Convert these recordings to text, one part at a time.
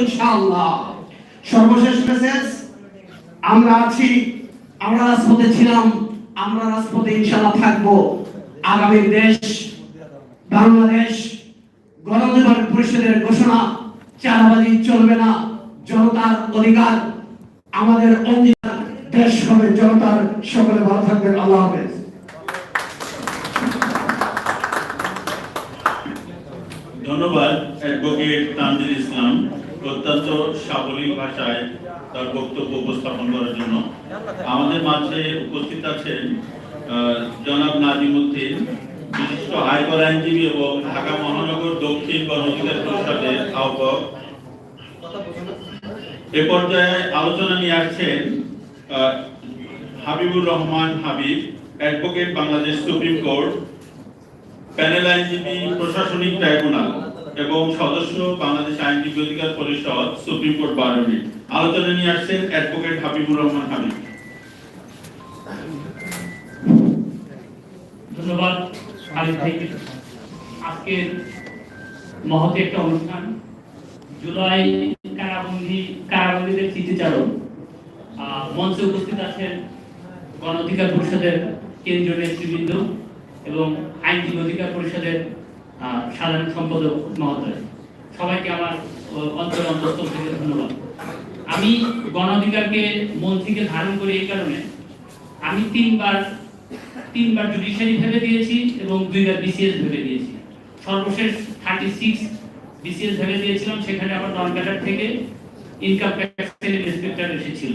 ইনশাআল্লাহ। সর্বশেষ মেসেজ আমরা আছি, আমরা রাজপথে ছিলাম, আমরা রাজপথে ইনশাআল্লাহ আগামী দেশ, বাংলাদেশ গণঅধিকার পরিষদের ঘোষণা, চাঁদাবাজি চলবে না, জনতার অধিকার, আমাদের অঙ্গীকার, দেশ হবে জনতার, সকলে ভালো থাকবেন, আল্লাহ হাফেজ। ধন্যবাদ অ্যাডভোকেট তানজিল ইসলাম অত্যন্ত সাবলীল ভাষায় তার বক্তব্য উপস্থাপন করার জন্য। আমাদের মাঝে উপস্থিত আছেন জনাব নাজিমুদ্দিন, বিশিষ্ট আয়কর আইনজীবী এবং ঢাকা মহানগর দক্ষিণ গণ অধিকার পরিষদের আহ্বায়ক। এ পর্যায়ে আলোচনা নিয়ে আসছেন Habibur Rahman Habib, advocate Bangladesh supreme court panel আইনজীবী, প্রশাসনিক ট্রাইব্যুনাল এবং সদস্য বাংলাদেশ আইনজীবী অধিকার পরিষদ সুপ্রিম কোর্ট বারোটি। আলোচনা নিয়ে আসছেন অ্যাডভোকেট হাবিবুর রহমান হাবিব ধন্যবাদ একটা অনুষ্ঠান। জুলাই কারাবন্দী, কারাবন্দীদের স্মৃতিচারণ মঞ্চে উপস্থিত আছেন গণ অধিকার পরিষদের কেন্দ্রীয় নেতৃবৃন্দ এবং আইনজীবী অধিকার পরিষদের সাধারণ সম্পাদক মহোদয়। সবাইকে আমার অন্তর অন্তঃস্থল থেকে ধন্যবাদ। আমি গণ অধিকারকে মন থেকে ধারণ করি এই কারণে আমি তিনবার তিনবার জুডিশিয়ারি ভেবে দিয়েছি এবং দুইবার বিসিএস ভেবে দিয়েছি। সর্বশেষ থার্টি সিক্স বিসিএস ভেবে দিয়েছিলাম, সেখানে আমার নন থেকে ইনকাম ট্যাক্সের ইন্সপেক্টর এসেছিল।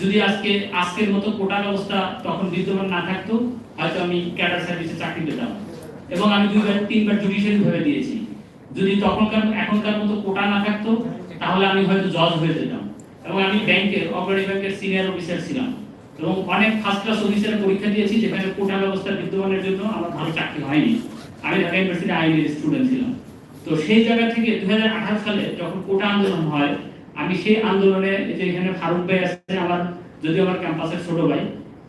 যদি আজকে, আজকের মতো কোটা অবস্থা তখন বিদ্যমান না থাকতো হয়তো আমি ক্যাডার সার্ভিসে চাকরি পেতাম। এবং আমি দুইবার, তিনবার জুডিশিয়ারি ভেবে দিয়েছি। যদি তখনকার, এখনকার মতো কোটা না থাকতো, তাহলে আমি হয়তো জজ হয়ে যেতাম। এবং আমি ব্যাংকের অগ্রণী ব্যাংকের সিনিয়র অফিসার ছিলাম। এবং অনেক ফার্স্ট ক্লাস অফিসারের পরীক্ষা দিয়েছি, যেখানে কোটা ব্যবস্থা বিদ্যমানের জন্য আমার ভালো চাকরি হয়নি। আমি ঢাকা ইউনিভার্সিটি আইনের স্টুডেন্ট ছিলাম। তো সেই জায়গা থেকে দুই হাজার আঠারো সালে যখন কোটা আন্দোলন হয়, আমি সেই আন্দোলনে যে এখানে ফারুক ভাই আছে, আমার যদি আমার ক্যাম্পাসের ছোট ভাই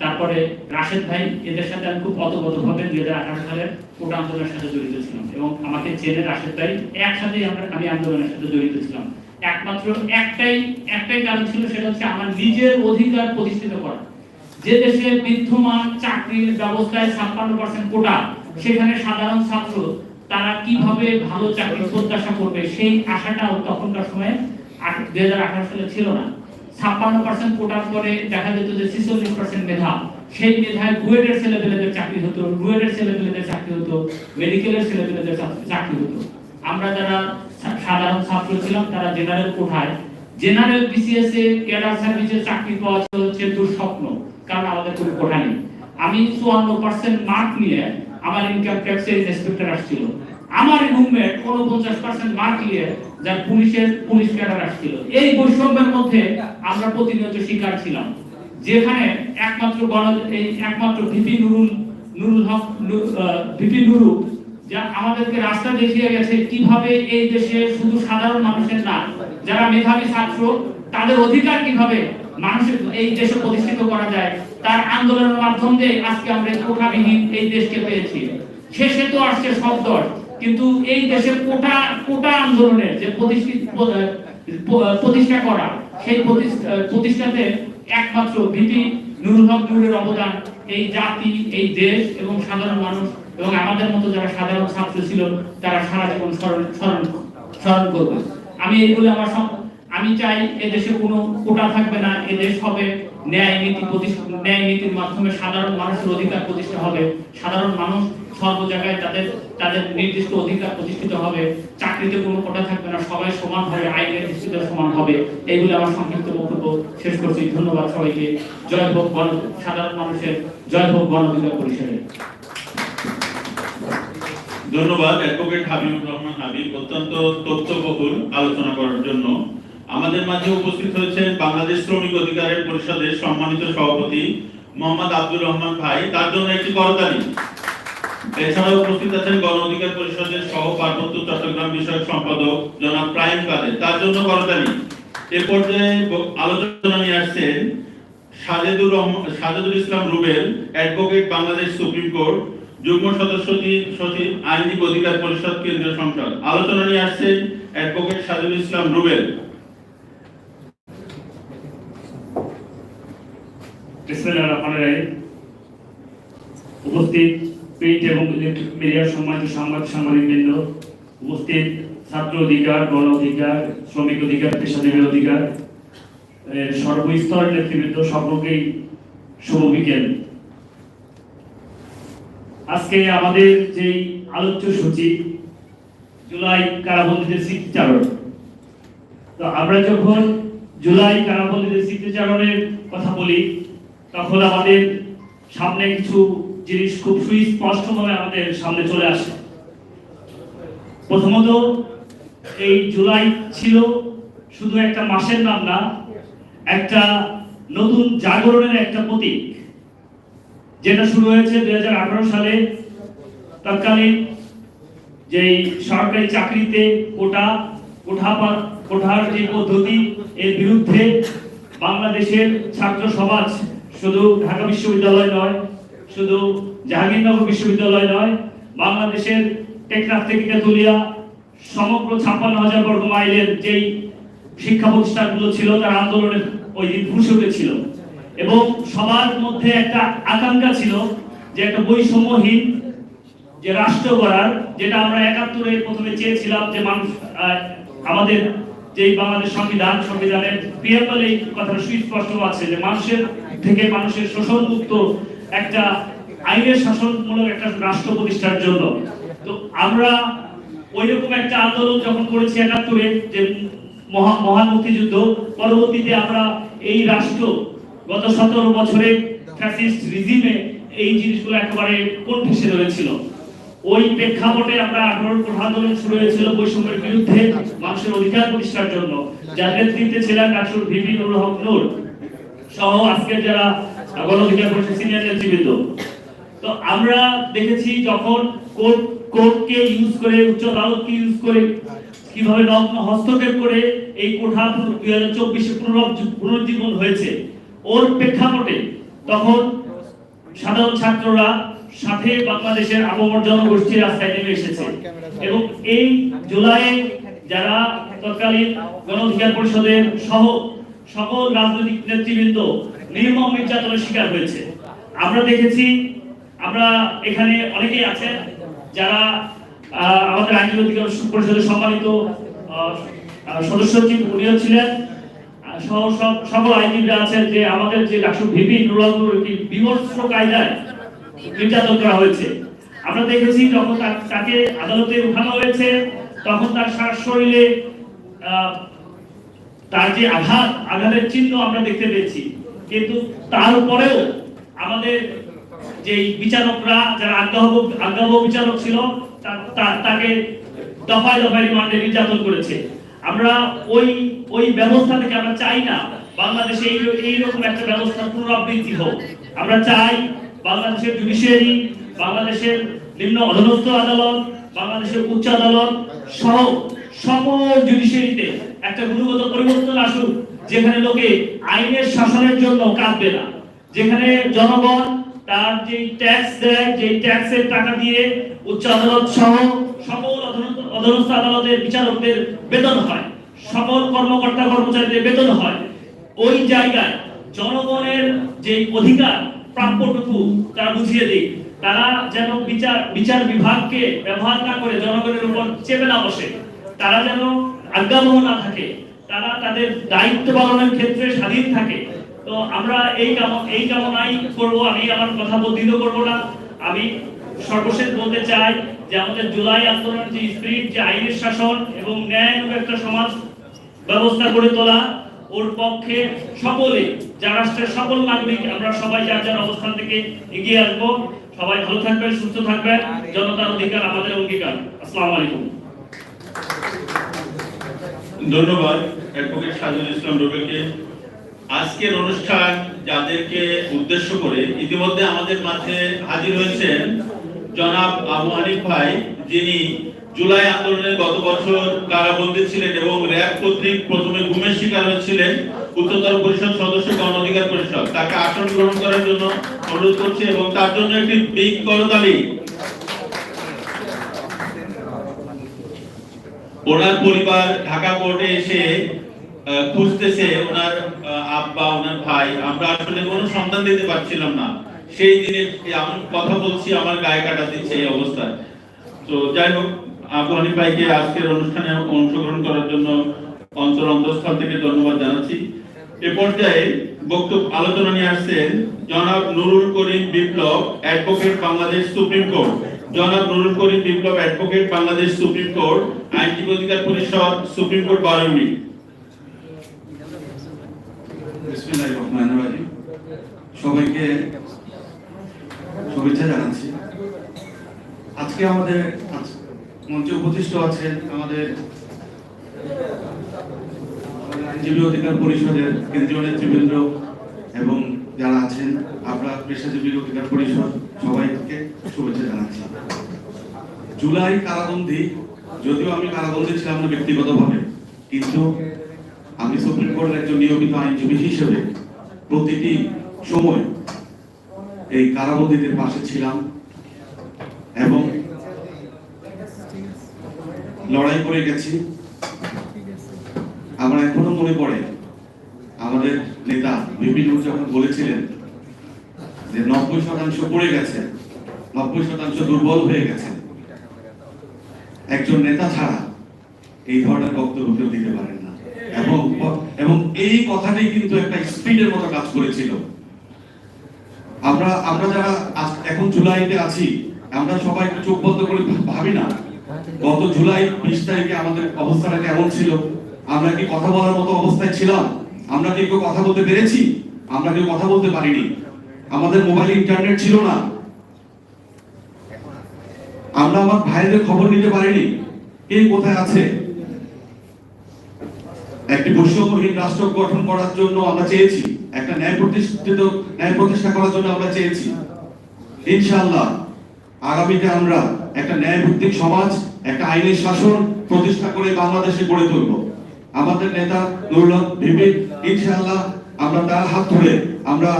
তারপরে রাশেদ ভাই, এদের সাথে আমি খুব অতগতভাবে দুই হাজার আঠারো সালের কোটা আন্দোলনের সাথে জড়িত ছিলাম এবং আমাকে চেনে রাশেদ ভাই, একসাথেই আমরা আমি আন্দোলনের সাথে জড়িত ছিলাম। একমাত্র একটাই একটাই কারণ ছিল সেটা হচ্ছে আমার নিজের অধিকার প্রতিষ্ঠিত করা। যে দেশে বিদ্যমান চাকরির ব্যবস্থায় ছাপ্পান্ন পার্সেন্ট কোটা, সেখানে সাধারণ ছাত্র, তারা কীভাবে ভালো চাকরি প্রত্যাশা করবে সেই আশাটাও তখনকার সময়ে দুই হাজার আঠারো সালে ছিল না। ছাপ্পান্ন পার্সেন্ট কোটার পরে দেখা যেত যে ছিচল্লিশ পার্সেন্ট মেধা, সেই মেধায় বুয়েটের ছেলেপেলেদের চাকরি হতো রুয়েটের ছেলেপেলেদের চাকরি হতো, মেডিকেলের ছেলেপেলেদের চাকরি হতো। আমরা যারা সাধারণ ছাত্র ছিলাম, তারা জেনারেল কোঠায়। জেনারেল বিসিএস এ ক্যাডার সার্ভিসে চাকরি পাওয়া হচ্ছে দুঃস্বপ্ন, কারণ আমাদের কোনো কোঠা নেই। আমি চুয়ান্ন পার্সেন্ট মার্ক নিয়ে আমার ইনকাম ট্যাক্সের ইন্সপেক্টর আসছিল। আমার রুমমেট উনপঞ্চাশ পার্সেন্ট মার্ক নিয়ে যার পুলিশের পুলিশ ক্যাডার আসছিল। এই বৈষম্যের মধ্যে আমরা প্রতিনিয়ত শিকার ছিলাম। যেখানে একমাত্র গণ এই একমাত্র ভিপি নুরুল নুরুল হক ভিপি নুরু, যা আমাদেরকে রাস্তা দেখিয়ে গেছে কীভাবে এই দেশে শুধু সাধারণ মানুষের না, যারা মেধাবী ছাত্র, তাদের অধিকার কীভাবে মানুষের এই দেশে প্রতিষ্ঠিত করা যায়, তার আন্দোলনের মাধ্যম দিয়ে আজকে আমরা এই কোটাবিহীন এই দেশকে পেয়েছি। শেষে তো আসছে সব দল। কিন্তু এই দেশে কোটা কোটা আন্দোলনের যে প্রতিষ্ঠা করা, সেই প্রতিষ্ঠাতে একমাত্র ভিপি নুরুল হক নুরের অবদান এই জাতি, এই দেশ এবং সাধারণ মানুষ এবং আমাদের মতো যারা সাধারণ ছাত্র ছিল, তারা সারা জীবন স্মরণ স্মরণ স্মরণ করবে। আমি এই বলে আমার আমি চাই এ দেশে কোনো কোটা থাকবে না এদেশ হবে ন্যায় নীতি প্রতিষ্ঠা, ন্যায় নীতির মাধ্যমে সাধারণ মানুষের অধিকার প্রতিষ্ঠা হবে, সাধারণ মানুষ সর্ব জায়গায় তাদের তাদের নির্দিষ্ট অধিকার প্রতিষ্ঠিত হবে, চাকরিতে কোনো কোটা থাকবে না, সবাই সমান হবে আইনের দৃষ্টিতে সমান হবে। এইগুলো আমার সংক্ষিপ্ত বক্তব্য শেষ করছি। ধন্যবাদ সবাইকে। জয় হোক গণ সাধারণ মানুষের, জয় হোক গণ অধিকার পরিষদের। ধন্যবাদ অ্যাডভোকেট হাবিবুর রহমান হাবিব। অত্যন্ত তথ্যবহুল আলোচনা করার জন্য। আমাদের মাঝে উপস্থিত হয়েছেন বাংলাদেশ শ্রমিক অধিকারের পরিষদের সম্মানিত সভাপতি মোহাম্মদ আব্দুর রহমান ভাই। তার জন্য একটি করতালি। এছাড়াও উপস্থিত আছেন গণ অধিকার পরিষদের সহ পার্বত্য চট্টগ্রাম বিষয়ক সম্পাদক জনাব প্রাইম কাদের। তার জন্য করতালি। এ পর্যায়ে আলোচনা নিয়ে আসছেন Sajedur Rahman Sajedul Islam Rubel, advocate Bangladesh supreme court, যুগ্ম সদস্য সচিব আইনজীবী অধিকার পরিষদ কেন্দ্রীয় সংসদ। আলোচনা নিয়ে আসছেন অ্যাডভোকেট সাজুল ইসলাম রুবেল। উপস্থিত প্রিন্ট এবং ইলেকট্রিক মিডিয়ার সম্মানিত সাংবাদিক সাংবাদিকবৃন্দ, উপস্থিত ছাত্র অধিকার, গণ অধিকার, শ্রমিক অধিকার পেশাজীবী অধিকার সর্বস্তরের নেতৃবৃন্দ সকলকেই শুভ বিকেল। আজকে আমাদের যেই আলোচ্য সূচি, জুলাই কারাবন্দীদের স্মৃতিচারণ। তো আমরা যখন জুলাই কারাবন্দীদের স্মৃতিচারণের কথা বলি, তখন আমাদের সামনে কিছু জিনিস খুব সুস্পষ্টভাবে আমাদের সামনে চলে আসে। প্রথমত, এই জুলাই ছিল শুধু একটা মাসের নাম না একটা নতুন জাগরণের একটা প্রতীক। যেটা শুরু হয়েছে দুই হাজার আঠারো সালে। তৎকালীন যেই সরকারি চাকরিতে কোটা কোঠাপাত কোঠার যে পদ্ধতি এর বিরুদ্ধে বাংলাদেশের ছাত্র সমাজ, শুধু ঢাকা বিশ্ববিদ্যালয় নয় শুধু জাহাঙ্গীরনগর বিশ্ববিদ্যালয় নয়, বাংলাদেশের টেকনাফ থেকে তেতুলিয়া, সমগ্র ছাপ্পান্ন হাজার বর্গ মাইলের যেই শিক্ষা প্রতিষ্ঠানগুলো ছিল, তার আন্দোলনে ওই দিন ফুসে উঠেছিল এবং সবার মধ্যে একটা আকাঙ্ক্ষা ছিল যে একটা বৈষম্যহীন যে রাষ্ট্র গড়ার, যেটা আমরা একাত্তরে প্রথমে চেয়েছিলাম যে মানুষ আমাদের যে বাংলাদেশ সংবিধান, সংবিধানের পিএমএল এই কথাটা সুস্পষ্ট আছে যে মানুষের থেকে মানুষের শোষণ মুক্ত একটা আইনের শাসনমূলক একটা রাষ্ট্র প্রতিষ্ঠার জন্য। তো আমরা ওই রকম একটা আন্দোলন যখন করেছি একাত্তরে, যে মহা মহান মুক্তিযুদ্ধ, পরবর্তীতে আমরা এই রাষ্ট্র গত সতেরো বছরে ফ্যাসিস্ট রিজিমে এই জিনিসগুলো একেবারে কোন ফেসে ধরেছিল ওই প্রেক্ষাপটে আমরা আঠারো কোঠা আন্দোলন শুরু হয়েছিল বৈষম্যের বিরুদ্ধে মানুষের অধিকার প্রতিষ্ঠার জন্য। যার নেতৃত্বে ছিলেন ডাক্তার ভিপি নুরুল হক নূর সহ আজকের যারা গণ অধিকার পরিষদ সিনিয়র নেতৃবৃন্দ। তো আমরা দেখেছি যখন কোর্ট, কোর্টকে ইউজ করে, উচ্চ আদালতকে ইউজ করে, কীভাবে হস্তক্ষেপ করে এই কোঠা দুই হাজার চব্বিশে পুনর্জীবন হয়েছে, ওর প্রেক্ষাপটে তখন সাধারণ ছাত্ররা সাথে বাংলাদেশের আবহাওয়ার জনগোষ্ঠী রাস্তায় নেমে এসেছে। এবং এই জুলাইয়ে যারা তৎকালীন গণ অধিকার পরিষদের সহ সকল রাজনৈতিক নেতৃবৃন্দ নির্মম নির্যাতনের শিকার হয়েছে। আমরা দেখেছি, আমরা এখানে অনেকেই আছেন যারা আমাদের আইন অধিকার পরিষদের সম্মানিত সদস্য উনিও ছিলেন। সকল আইনজীবীরা আছেন যে আমাদের যে ডাক্তার ভিপি কি বিমর্ষ কায়দায় নির্যাতন করা হয়েছে। আমরা দেখেছি যখন তাকে আদালতে উঠানো হয়েছে, তখন তার সারা শরীরে তার যে আঘাত, আঘাতের চিহ্ন আমরা দেখতে পেয়েছি। কিন্তু তারপরেও আমাদের যে বিচারকরা, যারা আজ্ঞাবহ আজ্ঞাবহ বিচারক ছিল তাকে দফায় দফায় রিমান্ডে নির্যাতন করেছে। আমরা ওই ওই ব্যবস্থা থেকে আমরা চাই না, বাংলাদেশে এই এইরকম একটা ব্যবস্থা পুনরাবৃত্তি হোক। আমরা চাই বাংলাদেশের জুডিশিয়ারি বাংলাদেশের নিম্ন অধীনস্থ আদালত, বাংলাদেশের উচ্চ আদালত সহ সকল জুডিশিয়ারিতে একটা গুণগত পরিবর্তন আসুক, যেখানে লোকে আইনের শাসনের জন্য কাঁদবে না। যেখানে জনগণ তার যে ট্যাক্স দেয় যে ট্যাক্সের টাকা দিয়ে উচ্চ আদালত সহ সকল অধীনস্থ আদালতের বিচারকদের বেতন হয়, সকল কর্মকর্তা কর্মচারীদের বেতন হয়। ওই জায়গায় জনগণের যে অধিকার প্রাপ্যটুকু তারা বুঝিয়ে দিক তারা যেন বিচার বিচার বিভাগকে ব্যবহার না করে জনগণের উপর চেপে না বসে। তারা যেন আজ্ঞাবহ না থাকে, তারা তাদের দায়িত্ব পালনের ক্ষেত্রে স্বাধীন থাকে। তো আমরা এই এই কামনাই করব, আমি আমার কথা বর্ধিত করব না। আমি সর্বশেষ বলতে চাই যে আমাদের জুলাই আন্দোলনের যে স্পিরিট যে আইনের শাসন এবং ন্যায় একটা সমাজ ব্যবস্থা করে তোলা, ওর পক্ষে সকলে, যা রাষ্ট্রের সকল নাগরিক, আমরা সবাই যার যার অবস্থান থেকে এগিয়ে আসব। সবাই ভালো থাকবেন, সুস্থ থাকবেন। জনতার অধিকার আমাদের অঙ্গীকার। আসসালামু আলাইকুম। ধন্যবাদ অ্যাডভোকেট সাজুল ইসলাম রুবেলকে। আজকের অনুষ্ঠান যাদেরকে উদ্দেশ্য করে ইতিমধ্যে আমাদের মাঝে হাজির হয়েছেন জনাব আবু হানিফ ভাই, যিনি জুলাই আন্দোলনে গত বছর কারাবন্দী ছিলেন এবং র্যাব কর্তৃক প্রথমে গুমের শিকার হয়েছিলেন উচ্চতর পরিষদ সদস্য গণ অধিকার পরিষদ। তাকে আসন গ্রহণ করার জন্য অনুরোধ করছে এবং তার জন্য একটি বিগ করতালি ওনার পরিবার ঢাকা কোর্টে এসে খুঁজতেছে ওনার আব্বা, ওনার ভাই। আমরা আসলে কোনো সন্ধান দিতে পারছিলাম না। সেই দিনে এমন কথা বলছি, আমার গায়ে কাটা দিচ্ছে এই অবস্থায়। তো যাই হোক, আবু হানিফ আজকের অনুষ্ঠানে অংশগ্রহণ করার জন্য অন্তর অন্তঃস্থল থেকে ধন্যবাদ জানাচ্ছি। এ পর্যায়ে বক্তব্য, আলোচনা নিয়ে আসছেন জনাব Nurul Karim Biplob advocate Bangladesh supreme court. জনাব Nurul Karim Biplob advocate, Bangladesh supreme court, আইনজীবী অধিকার পরিষদ, সুপ্রিম কোর্ট বারো ইউনিট বিসমিল্লাহির সবাইকে শুভেচ্ছা জানাচ্ছি। আজকে আমাদের মঞ্চে উপবিষ্ট আছেন আমাদের আইনজীবী অধিকার পরিষদের কেন্দ্রীয় নেতৃবৃন্দ এবং যারা আছেন, আপনার পেশাজীবী অধিকার পরিষদ সবাইকে শুভেচ্ছা জানাচ্ছি। জুলাই কারাবন্দি, যদিও আমি কারাবন্দি ছিলাম না ব্যক্তিগতভাবে, কিন্তু আমি সুপ্রিম কোর্টের একজন নিয়মিত আইনজীবী হিসেবে প্রতিটি সময় এই কারাবন্দীদের পাশে ছিলাম এবং লড়াই করে গেছি। আমার এখনও মনে পড়ে আমাদের নেতা বিভিন্ন যখন বলেছিলেন যে নব্বই শতাংশ পড়ে গেছে, নব্বই শতাংশ দুর্বল হয়ে গেছে, একজন নেতা ছাড়া এই ধরনের বক্তব্য কেউ দিতে পারেন না। এবং এবং এই কথাটাই কিন্তু একটা স্পিডের মতো কাজ করেছিল। আমরা আমরা যারা এখন জুলাইতে আছি, আমরা সবাই চোখ বন্ধ করে ভাবি না, গত জুলাই বিশ তারিখে আমাদের অবস্থাটা কেমন ছিল? আমরা কি কথা বলার মতো অবস্থায় ছিলাম? আমরা কেউ কথা বলতে পেরেছি? আমরা কেউ কথা বলতে পারিনি। আমাদের মোবাইল ইন্টারনেট ছিল না। আমরা আমার ভাইদের খবর নিতে পারিনি। কে কোথায় আছে? একটি বৈষম্যহীন রাষ্ট্র গঠন করার জন্য আমরা চেয়েছি। একটা ন্যায় প্রতিষ্ঠিত, ন্যায় প্রতিষ্ঠা করার জন্য আমরা চেয়েছি। ইনশাআল্লাহ, আগামীতে আমরা একটা ন্যায় ভিত্তিক সমাজ, একটা আইনের শাসন প্রতিষ্ঠা করে বাংলাদেশে গড়ে তুলব। আমাদের নেতা নুরুল হক ভিপি ইনশাআল্লাহ আমরা তার হাত ধরে আমরা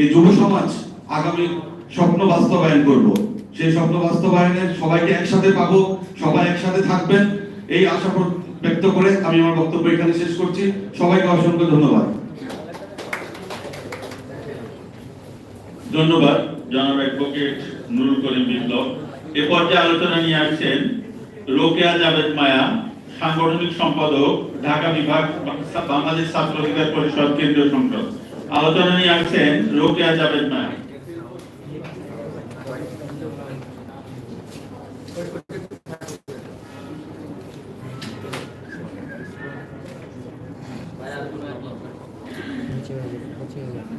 এই যুব সমাজ আগামী স্বপ্ন বাস্তবায়ন করব। সেই স্বপ্ন বাস্তবায়নে সবাইকে একসাথে পাবো, সবাই একসাথে থাকবেন, এই আশা ব্যক্ত করে আমি আমার বক্তব্য এখানে শেষ করছি। সবাইকে অসংখ্য ধন্যবাদ। ধন্যবাদ, জনাব অ্যাডভোকেট নুরুল করিম বিপ্লব। এ পর্যায়ে আলোচনা নিয়ে আসছেন রোকেয়া জাভেদ মায়া। সাংগঠনিক সম্পাদক, ঢাকা বিভাগ, বাংলাদেশ ছাত্র অধিকার পরিষদ কেন্দ্রীয় সংসদ। আলোচনা নিয়ে আসছেন রোকেয়া মায়া বাংলাদেশ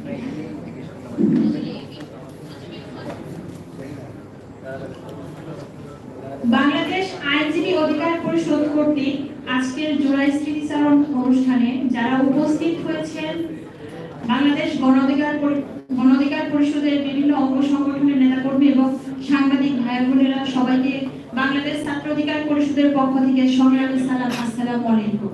আইনজীবী অধিকার পরিষদ কর্তৃক আজকের জুলাই স্মৃতিচারণ অনুষ্ঠানে যারা উপস্থিত হয়েছেন, বাংলাদেশ গণ অধিকার পরি- গণ অধিকার পরিষদের বিভিন্ন অঙ্গ সংগঠনের নেতাকর্মী এবং সাংবাদিক ভাই বোনেরা সবাইকে বাংলাদেশ ছাত্র অধিকার পরিষদের পক্ষ থেকে সংগ্রামী সালাম, আসসালামু আলাইকুম।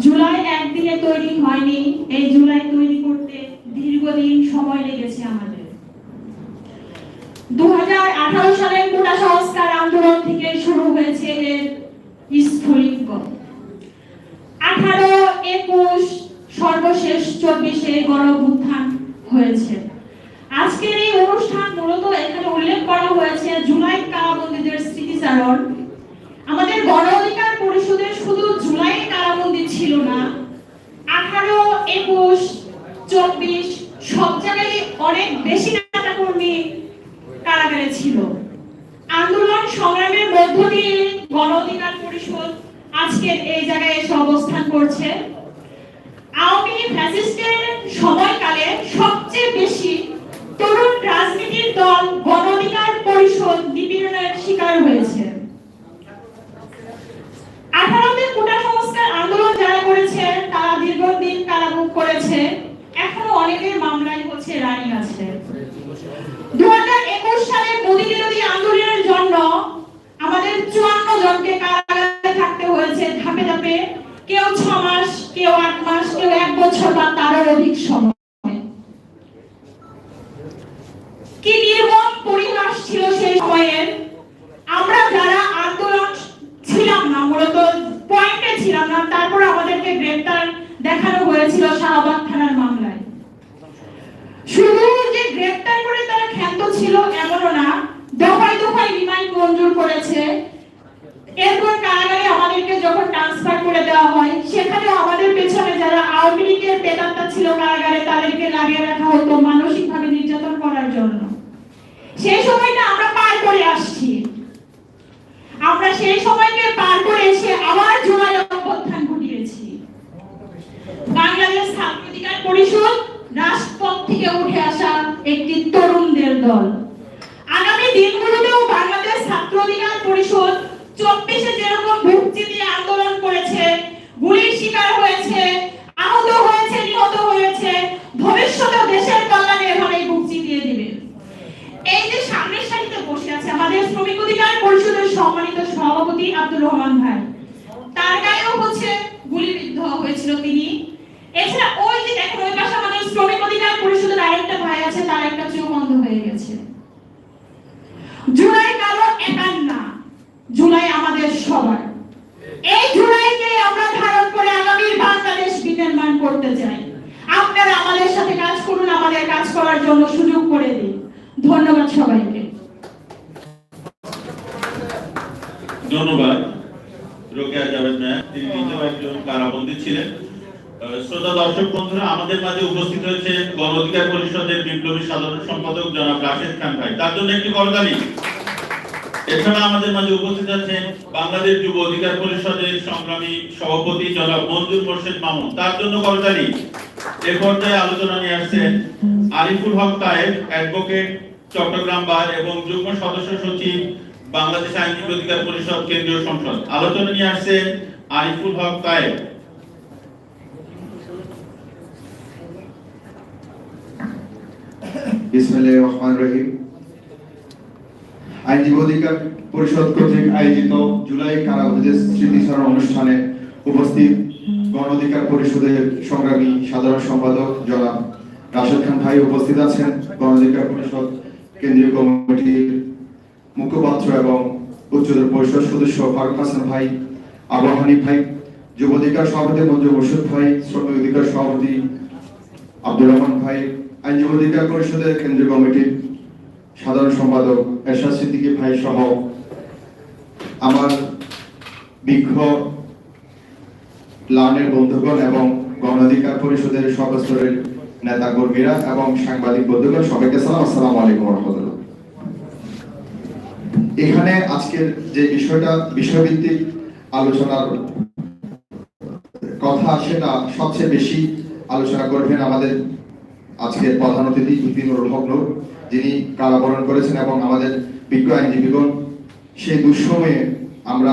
জুলাই একদিনে তৈরি হয়নি, এই জুলাই তৈরি করতে দীর্ঘদিন সময় লেগেছে আমাদের। দু সালের কোটা সংস্কার আন্দোলন থেকে শুরু হয়েছে এর স্ফুলিঙ্গ আঠারো একুশ সর্বশেষ গণভুত্থান হয়েছে। আজকের এই অনুষ্ঠান মূলত এখানে উল্লেখ করা হয়েছে জুলাই কারাবন্দীদের স্মৃতিচারণ আমাদের গণ অধিকার পরিষদের শুধু জুলাই কারাবন্দী ছিল না আঠারো একুশ চব্বিশ সব জায়গায় অনেক বেশি নেতাকর্মী কারাগারে ছিল আন্দোলন সংগ্রামের মধ্য দিয়ে গণ অধিকার পরিষদ আজকের এই জায়গায় এসে অবস্থান করছে আওয়ামী ফ্যাসিস্টের সময়কালে সবচেয়ে বেশি তরুণ রাজনীতির দল গণ অধিকার পরিষদ নিপীড়নের শিকার হয়েছে আঠারোতে কোটা সংস্কার আন্দোলন যারা করেছে তারা দীর্ঘদিন কারাভোগ করেছে এখনও অনেকের মামলায় হচ্ছে রানিং আছে দু সালে মোদী বিরোধী আন্দোলনের জন্য আমাদের চুয়ান্ন জনকে কারাগারে থাকতে হয়েছে ধাপে ধাপে কেউ ছ মাস কেউ আট মাস কেউ এক বছর বা তারও অধিক সময় কি নির্মম পরিহাস ছিল সেই সময়ের আমরা যারা আন্দোলন ছিল হয়েছিল শাহবাগ থানার মামলায় শুধু যে গ্রেফতার করে তারা ক্ষান্ত ছিল এমনও না দফায় দফায় রিমান্ড মঞ্জুর করেছে এরপর কারাগারে আমাদেরকে যখন ট্রান্সফার করে দেওয়া হয় সেখানেও আমাদের পেছনে যারা আওয়ামী লীগের পেতাত্তা ছিল কারাগারে তাদেরকে লাগিয়ে রাখা হতো মানসিকভাবে নির্যাতন করার জন্য সেই সময়টা আমরা পার করে আসছি আমরা সেই সময়কে পার করে এসে আবার জুলাই অভ্যুত্থান ঘটিয়েছি বাংলাদেশ ছাত্র অধিকার পরিষদ রাজপথ থেকে উঠে আসা একটি তরুণদের দল আগামী দিনগুলোতেও বাংলাদেশ ছাত্র অধিকার পরিষদ চব্বিশে যেরকম ভুক্তি দিয়ে আন্দোলন করেছে গুলির শিকার হয়েছে আহত হয়েছে নিহত হয়েছে ভবিষ্যতেও দেশের কল্যাণে এভাবেই ভুক্তি দিয়ে দিবে এই যে সামনের সারিতে বসে আছে আমাদের শ্রমিক অধিকার পরিষদের সম্মানিত সভাপতি আব্দুর রহমান ভাই তার গায়েও হচ্ছে গুলিবিদ্ধ হয়েছিল তিনি এছাড়া ওই যে দেখেন ওই পাশে আমাদের শ্রমিক অধিকার পরিষদের আরেকটা ভাই আছে তার একটা চোখ বন্ধ হয়ে গেছে জুলাই কারও একার না জুলাই আমাদের সবার এই জুলাইকে আমরা ধারণ করে আগামীর বাংলাদেশ বিনির্মাণ করতে চাই আপনারা আমাদের সাথে কাজ করুন আমাদের কাজ করার জন্য সুযোগ করে দিন ধন্যবাদ সবাইকে ধন্যবাদ রোকেয়া জাভেদ ম্যাম তিনি নিজেও একজন কারাবন্দী ছিলেন আহ, শ্রোতা দর্শক বন্ধুরা আমাদের মাঝে উপস্থিত হয়েছে গণ অধিকার পরিষদের বিপ্লবী সাধারণ সম্পাদক জনাব রাশেদ খান ভাই। তার জন্য একটি করতালি। এছাড়া আমাদের মাঝে উপস্থিত আছেন বাংলাদেশ যুব অধিকার পরিষদের সংগ্রামী সভাপতি জনাব মঞ্জুর মোর্শেদ মামুন। তার জন্য করতালি। এ পর্যায়ে আলোচনা নিয়ে আসছেন আরিফুল হক তায়েব, অ্যাডভোকেট, চট্টগ্রাম বার এবং যুগ্ম সদস্য সচিব, বাংলাদেশ আইনজীবী অধিকার পরিষদ কেন্দ্রীয় সংসদ। আলোচনা নিয়ে আসছেন আরিফুল হক তায়েব। বিসমিল্লাহির রহমানির রহিম। আইনজীবী অধিকার পরিষদ কর্তৃক আয়োজিত জুলাই কারাবন্দীদের স্মৃতিচারণ অনুষ্ঠানে উপস্থিত গণ অধিকার পরিষদের সংগ্রামী সাধারণ সম্পাদক জনাব রাশেদ খান ভাই উপস্থিত আছেন। গণ অধিকার পরিষদ কেন্দ্রীয় কমিটির মুখপাত্র এবং উচ্চতর পরিষদ সদস্য ফারুক হাসান ভাই, আবু ভাই, যুব অধিকার সভাপতি মঞ্জুর মোর্শেদ ভাই, শ্রমিক অধিকার সভাপতি আব্দুর রহমান ভাই আইনজীবী অধিকার পরিষদের কেন্দ্রীয় কমিটির সাধারণ সম্পাদক এরশাদ সিদ্দিকী ভাই সহ আমার বৃক্ষ, লানের বন্ধুগণ এবং গণ অধিকার পরিষদের সদস্যদের নেতা কর্মীরা এবং সাংবাদিক বন্ধুগণ, সবাইকে সালাম। আসসালামু আলাইকুম রহমতুল্লাহ এখানে আজকের যে বিষয়টা, বিষয়ভিত্তিক আলোচনার কথা, সেটা সবচেয়ে বেশি আলোচনা করবেন আমাদের আজকের প্রধান অতিথি ইতিনুরুল হক যিনি কারাবরণ করেছেন এবং আমাদের বিজ্ঞ আইনজীবীগণ সেই দুঃসময়ে আমরা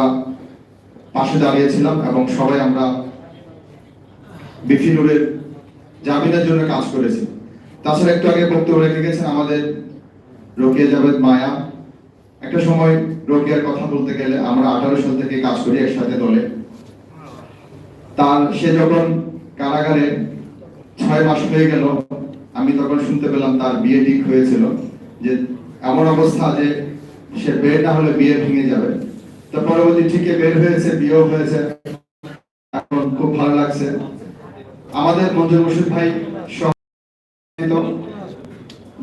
পাশে দাঁড়িয়েছিলাম এবং সবাই আমরা বিপিনুরের জামিনের জন্য কাজ করেছি। তাছাড়া একটু আগে বক্তব্য রেখে গেছেন আমাদের রোকিয়া জাভেদ মায়া। একটা সময় রোকিয়ার কথা বলতে গেলে আমরা আঠারো সাল থেকে কাজ করি একসাথে দলে। তার সে যখন কারাগারে ছয় মাস হয়ে গেল আমি তখন শুনতে পেলাম তার বিয়ে ঠিক হয়েছিল, যে এমন অবস্থা যে সে বের না হলে বিয়ে ভেঙে যাবে। তো পরবর্তী ঠিকে বের হয়েছে, বিয়েও হয়েছে। এখন খুব ভালো লাগছে। আমাদের মঞ্জুর মুর্শিদ ভাই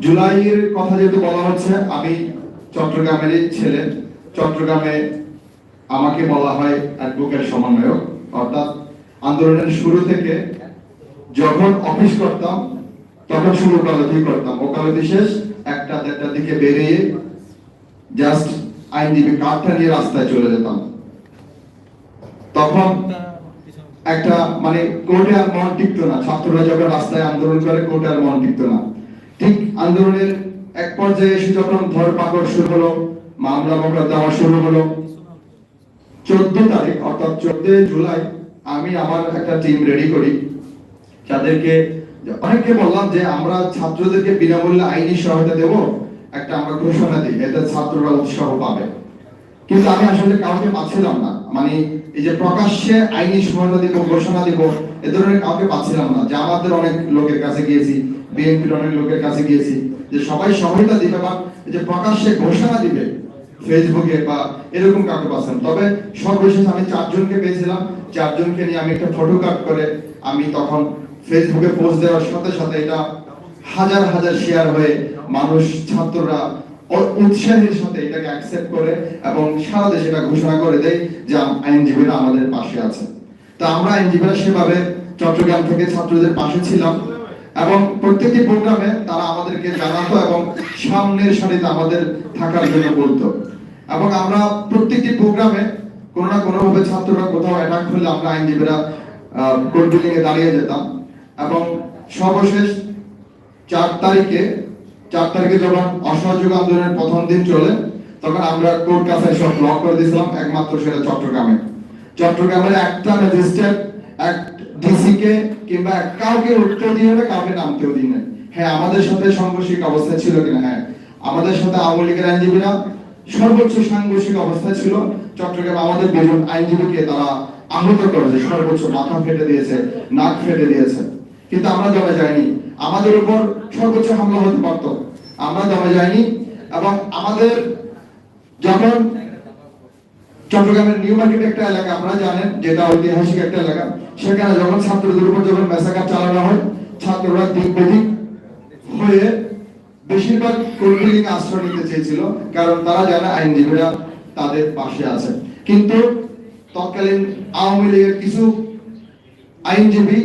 জুলাইয়ের কথা যেহেতু বলা হচ্ছে, আমি চট্টগ্রামেরই ছেলে। চট্টগ্রামে আমাকে বলা হয় অ্যাডভোকেট সমন্বয়ক। অর্থাৎ আন্দোলনের শুরু থেকে যখন অফিস করতাম তখন শুরু ওকালতি করতাম। ওকালতি শেষ, একটা দেড়টার দিকে বেরিয়ে জাস্ট আইনজীবী কার্ডটা নিয়ে রাস্তায় চলে যেতাম। তখন একটা মানে কোর্টে আর মন টিকতো না। ছাত্ররা যখন রাস্তায় আন্দোলন করে, কোর্টে আর মন টিকতো না। ঠিক আন্দোলনের এক পর্যায়ে এসে যখন ধরপাকড় শুরু হলো, মামলা মামলা দেওয়া শুরু হলো, চোদ্দ তারিখ, অর্থাৎ চোদ্দ জুলাই, আমি আমার একটা টিম রেডি করি। যাদেরকে অনেককে বললাম যে আমরা ছাত্রদেরকে বিনামূল্যে আইনি সহায়তা দেব, একটা আমরা ঘোষণা দিই এতে ছাত্ররা উৎসাহ পাবে। কিন্তু আমি আসলে কাউকে পাচ্ছিলাম না। মানে এই যে প্রকাশ্যে আইনি সহায়তা দিব, ঘোষণা দিব, এ ধরনের কাউকে পাচ্ছিলাম না। যে আমাদের অনেক লোকের কাছে গিয়েছি, বিএনপির অনেক লোকের কাছে গিয়েছি, যে সবাই সহায়তা দিবে, বা যে প্রকাশ্যে ঘোষণা দিবে, ফেসবুকে বা এরকম কাউকে পাচ্ছেন তবে সর্বশেষ আমি চারজনকে পেয়েছিলাম। চারজনকে নিয়ে আমি একটা ফটো কাট করে আমি তখন ফেসবুকে পোস্ট দেওয়ার সাথে সাথে এটা হাজার হাজার শেয়ার হয়ে মানুষ, ছাত্ররা উৎসাহের সাথে এটাকে অ্যাকসেপ্ট করে এবং সারা দেশে এটা ঘোষণা করে দেয় যে আইনজীবীরা আমাদের পাশে আছে। তো আমরা আইনজীবীরা সেভাবে চট্টগ্রাম থেকে ছাত্রদের পাশে ছিলাম এবং প্রত্যেকটি প্রোগ্রামে তারা আমাদেরকে জানাতো এবং সামনের সারিতে আমাদের থাকার জন্য বলতো। এবং আমরা প্রত্যেকটি প্রোগ্রামে কোনো না কোনো ভাবে ছাত্ররা কোথাও অ্যাটাক হলে আমরা আইনজীবীরা কোর্ট বিল্ডিং এ দাঁড়িয়ে যেতাম। এবং সর্বশেষ চার তারিখে চার তারিখে যখন অসহযোগ আন্দোলনের প্রথম দিন চলে, তখন আমরা কোর্ট কাছায় সব ব্লক করে দিয়েছিলাম, একমাত্র সেটা চট্টগ্রামে। চট্টগ্রামের একটা ম্যাজিস্ট্রেট এক ডিসি কে কিংবা কাউকে উঠতেও দিয়ে না কাউকে নামতেও দিয়ে নাই। হ্যাঁ আমাদের সাথে সাংঘর্ষিক অবস্থা ছিল কিনা? হ্যাঁ আমাদের সাথে আওয়ামী লীগের আইনজীবীরা সর্বোচ্চ সাংঘর্ষিক অবস্থা ছিল। চট্টগ্রামে আমাদের দুজন আইনজীবীকে তারা আহত করেছে, সর্বোচ্চ মাথা ফেটে দিয়েছে, নাক ফেটে দিয়েছে। কিন্তু আমরা দমে যাইনি। আমাদের উপর সর্বোচ্চ হামলা হতে পারত। আমরা দমে যাইনি এবং আমাদের যখন চট্টগ্রামের নিউ মার্কেট একটা এলাকা, আপনারা জানেন যেটা ঐতিহাসিক একটা এলাকা, সেখানে যখন ছাত্রদের উপর যখন মেসাকার চালানো হয়, ছাত্ররা দিক বেদিক হয়ে বেশিরভাগ কর্মীলিং আশ্রয় নিতে চেয়েছিল, কারণ তারা জানে আইনজীবীরা তাদের পাশে আছে কিন্তু তৎকালীন আওয়ামী লীগের কিছু আইনজীবী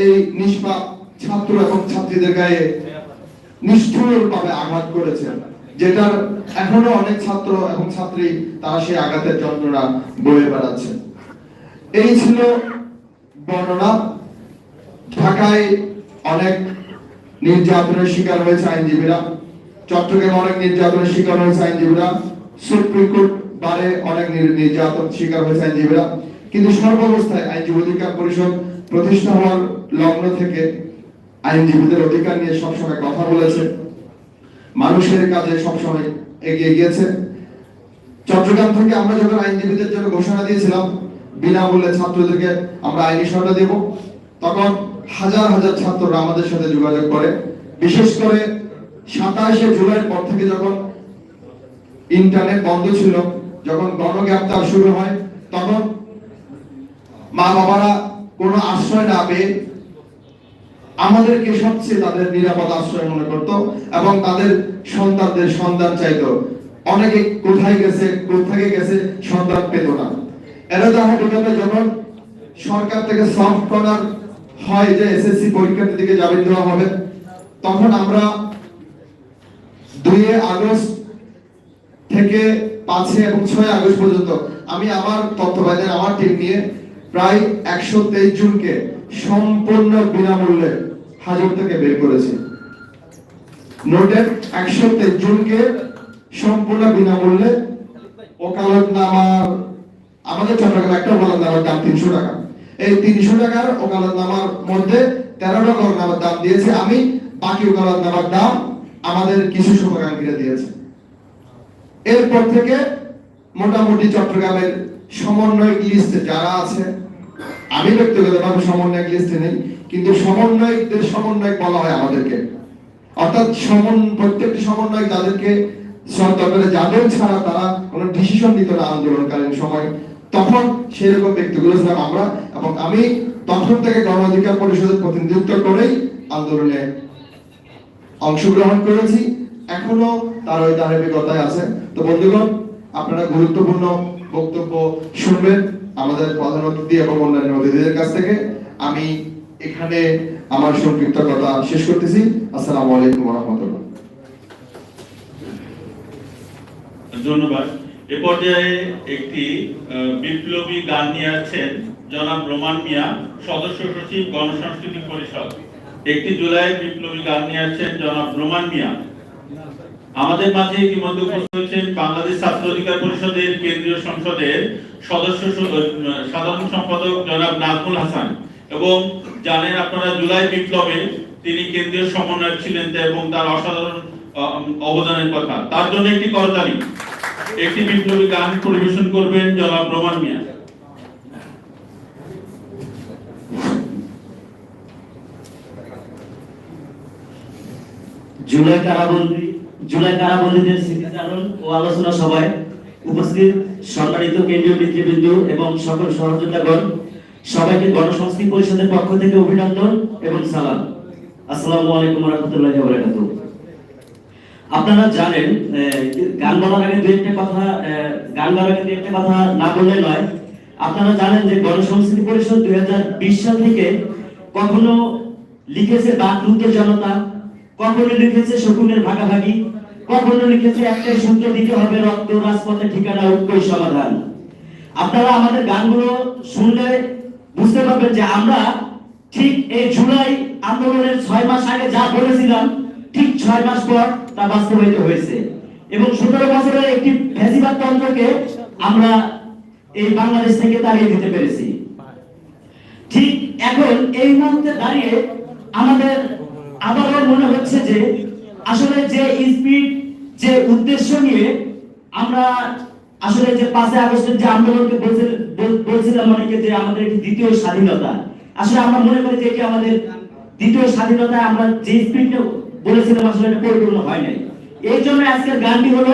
এই নিষ্পাপ ছাত্র এবং ছাত্রীদের গায়ে নিষ্ঠুরভাবে আঘাত করেছে, যেটার এখনও অনেক ছাত্র এবং ছাত্রী তারা সেই আঘাতের যন্ত্রণা বয়ে বেড়াচ্ছে। এই ছিল বর্ণনা। ঢাকায় অনেক নির্যাতনের শিকার হয়েছে আইনজীবীরা। চট্টগ্রামে অনেক নির্যাতনের শিকার হয়েছে আইনজীবীরা। সুপ্রিম কোর্ট বারে অনেক নির্যাতন শিকার হয়েছে আইনজীবীরা। কিন্তু সর্বাবস্থায় আইনজীবী অধিকার পরিষদ প্রতিষ্ঠা হওয়ার লগ্ন থেকে আইনজীবীদের অধিকার নিয়ে সবসময় কথা বলেছে মানুষের কাজে সবসময় এগিয়ে গিয়েছে চট্টগ্রাম থেকে আমরা যখন আইনজীবীদের জন্য ঘোষণা দিয়েছিলাম, বিনামূল্যে ছাত্রদেরকে আমরা আইনি সহায়তা দেব, তখন হাজার হাজার ছাত্ররা আমাদের সাথে যোগাযোগ করে। বিশেষ করে সাতাশে জুলাইয়ের পর থেকে যখন ইন্টারনেট বন্ধ ছিল, যখন গণগ্রেপ্তার শুরু হয়, তখন মা বাবারা কোনো আশ্রয় না পেয়ে আমাদেরকে সবচেয়ে তাদের নিরাপদ আশ্রয় মনে করত এবং তাদের সন্তানদের সন্তান চাইতো। অনেকে কোথায় গেছে কোথায় গেছে সন্তান পেত না। এরা যখন সরকার থেকে সফট কর্নার হয় যে এসএসসি পরীক্ষার্থীদেরকে জামিন দেওয়া হবে, তখন আমরা দুই আগস্ট থেকে পাঁচে এবং ছয় আগস্ট পর্যন্ত আমি আমার তত্ত্বাবধানে, আমার টিম নিয়ে প্রায় একশো তেইশ জনকে সম্পূর্ণ বিনামূল্যে হাজর থেকে বের করেছি। নোটের একশো তেইশ জনকে সম্পূর্ণ বিনামূল্যে ওকালত নামার আমাদের চট্টগ্রামে একটা ওকালত নামার দাম তিনশো টাকা। এই তিনশো টাকার ওকালত নামার মধ্যে তেরোটা ওকালত নামার দাম দিয়েছে আমি, বাকি ওকালত নামার দাম আমাদের কিছু শুভাকাঙ্ক্ষীরা দিয়েছে। এরপর থেকে মোটামুটি চট্টগ্রামের সমন্বয়ক লিস্টে যারা আছে, আমি ব্যক্তিগতভাবে সমন্বয়ক লিস্টে নেই, কিন্তু সমন্বয়কদের সমন্বয়ক বলা হয় আমাদেরকে। অর্থাৎ সমন, প্রত্যেকটি সমন্বয়ক যাদেরকে সরকারের যাদের ছাড়া তারা কোনো ডিসিশন নিত না আন্দোলনকালীন সময়। তখন সেরকম ব্যক্তিগুলো ছিলাম আমরা, এবং আমি তখন থেকে গণ অধিকার পরিষদের প্রতিনিধিত্ব করেই আন্দোলনে অংশগ্রহণ করেছি। এখনও তার ওই ধারাবাহিকতায় আছে। তো বন্ধুগণ, আপনারা গুরুত্বপূর্ণ বক্তব্য শুনবেন আমাদের প্রধান অতিথি এবং অন্যান্য অতিথিদের কাছ থেকে। আমি এখানে আমার সংক্ষিপ্ত কথা শেষ করতেছি। আসসালামু আলাইকুম রহমতুল্লাহ ধন্যবাদ। এ পর্যায়ে একটি বিপ্লবী গান নিয়ে আছেন জনাব রোমান মিয়া, সদস্য সচিব গণসংস্কৃতি পরিষদ। একটি জুলাই বিপ্লবী গান নিয়ে আছেন জনাব রোমান মিয়া। আমাদের মাঝে ইতিমধ্যে উপস্থিত হয়েছেন বাংলাদেশ ছাত্র অধিকার পরিষদের কেন্দ্রীয় সংসদের সদস্য সাধারণ সম্পাদক জনাব নাজমুল হাসান এবং জানেন আপনারা জুলাই বিপ্লবে তিনি কেন্দ্রীয় সমন্বয়ক ছিলেন এবং তার অসাধারণ অবদানের কথা। তার জন্য একটি করতালি, একটি বিপ্লবী গান পরিবেশন করবেন জনাব রোমান মিয়া। জুলাই কারাবন্দী জুলাই কারাবন্দীদের স্মৃতিচারণ ও আলোচনা সভায় উপস্থিত সম্মানিত কেন্দ্রীয় নেতৃবৃন্দ এবং সকল সহযোগিতাগণ সবাইকে গণসংস্কৃতি পরিষদের পক্ষ থেকে অভিনন্দন এবং সালাম। আসসালামু আলাইকুম রহমতুল্লাহ বারাকাতু আপনারা জানেন গান বলার আগে দু একটা কথা গান বলার আগে দু একটা কথা না বললে নয়। আপনারা জানেন যে গণসংস্কৃতি পরিষদ দুই হাজার বিশ সাল থেকে কখনো লিখেছে বাকরুদ্ধ জনতা কখনো লিখেছে শকুনের ভাগাভাগি। কখনো লিখেছে একটাই সূত্র, দিতে হবে রক্ত রাজপথের ঠিকানা, ঐক্যই সমাধান। আপনারা আমাদের গানগুলো শুনলে বুঝতে পারবেন যে আমরা ঠিক এই জুলাই আন্দোলনের ছয় মাস আগে যা বলেছিলাম, ঠিক ছয় মাস পর তা বাস্তবায়িত হয়েছে। এবং সতেরো বছরের একটি ফ্যাসিবাদ তন্ত্রকে আমরা এই বাংলাদেশ থেকে তাড়িয়ে দিতে পেরেছি। ঠিক এখন এই মুহূর্তে দাঁড়িয়ে আমাদের আবারও মনে হচ্ছে যে আসলে যে স্পিড, যে উদ্দেশ্য নিয়ে আমরা আসলে যে পাঁচই আগস্টের যে আন্দোলনকে বলছিলাম অনেকে যে আমাদের একটি দ্বিতীয় স্বাধীনতা। আসলে আমরা মনে করি যে এটি আমাদের দ্বিতীয় স্বাধীনতায় আমরা যে স্পিডটা বলেছিলাম আসলে এটা পরিপূর্ণ হয় নাই। এই জন্য আজকের গানটি হলো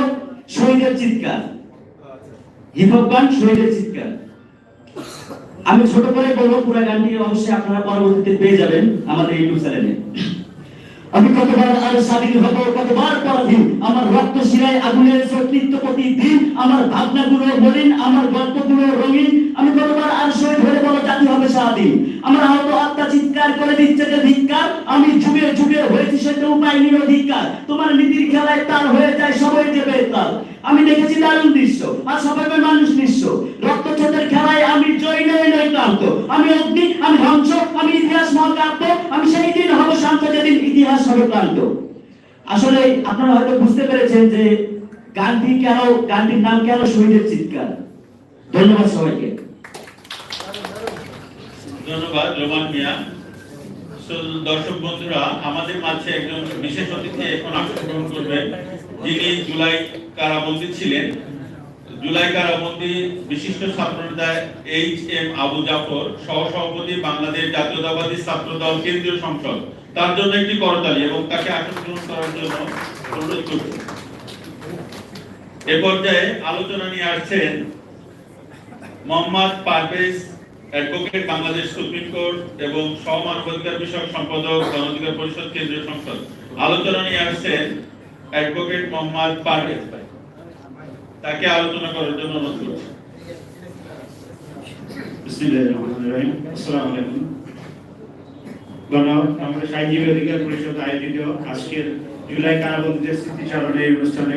শহীদের চিৎকার। হিপ হপ গান শহীদের চিৎকার। আমি ছোট করে বলব, পুরো গানটি অবশ্যই আপনারা পরবর্তীতে পেয়ে যাবেন আমাদের ইউটিউব চ্যানেলে। আমি কতবার আর স্বাধীন হব, কতবার পরাধীন আমার রক্ত শিরায় আগুনের নিত্য প্রতিদিন। আমার ভাবনাগুলো মলিন, আমার গল্পগুলো রঙিন। আমি কতবার আর শহীদ হয়ে বলো জাতি হবে স্বাধীন আমার আহত আত্মা চিৎকার করে দিচ্ছে যে ধিক্কার। আমি যুগে যুগে হয়েছি সেটা উপায় নিরধিকার। তোমার নীতির খেলায় তার হয়ে যায় সবাই যে বেতাল। আমি দেখেছি দারুণ দৃশ্য, আর সবাই মানুষ নিঃস্ব। রক্তচোতের খেলায় আমি জয় নয় নয় ক্লান্ত। আমি অগ্নি, আমি ধ্বংস, আমি ইতিহাস মহাকাব্য, আমি সেই দিন হব শান্ত যেদিন ইতিহাস হবে ক্লান্ত। আসলে আপনারা হয়তো বুঝতে পেরেছেন যে গান্ধী কেন, গান্ধীর নাম কেন শহীদের চিৎকার? ধন্যবাদ সবাইকে। ধন্যবাদ, রোমান মিয়া। দর্শক বন্ধুরা, আমাদের মাঝে একজন বিশেষ অতিথি এখন অংশগ্রহণ করবেন, যিনি জুলাই কারাবন্দী ছিলেন। জুলাই কারাবন্দী বিশিষ্ট ছাত্রনেতা এইচ এম আবু জাফর সহ সভাপতি বাংলাদেশ জাতীয়তাবাদী ছাত্র দল কেন্দ্রীয় সংসদ। তার জন্য একটি করতালি এবং তাকে আসন গ্রহণ করার জন্য অনুরোধ করব এ পর্যায়ে আলোচনা নিয়ে আসছেন Mohammad Parvez advocate, Bangladesh supreme court এবং সমানবাধিকার বিষয়ক সম্পাদক, গণঅধিকার পরিষদ কেন্দ্রীয় সংসদ। আলোচনা নিয়ে আসছেন অ্যাডভোকেট মোহাম্মদ পারভেজ তাকে আলোচনা করার জন্য অনুরোধ করছি। অধিকার পরিষদ আয়োজিত আজকের জুলাই কারাবন্দীদের স্মৃতিচারণে এই অনুষ্ঠানে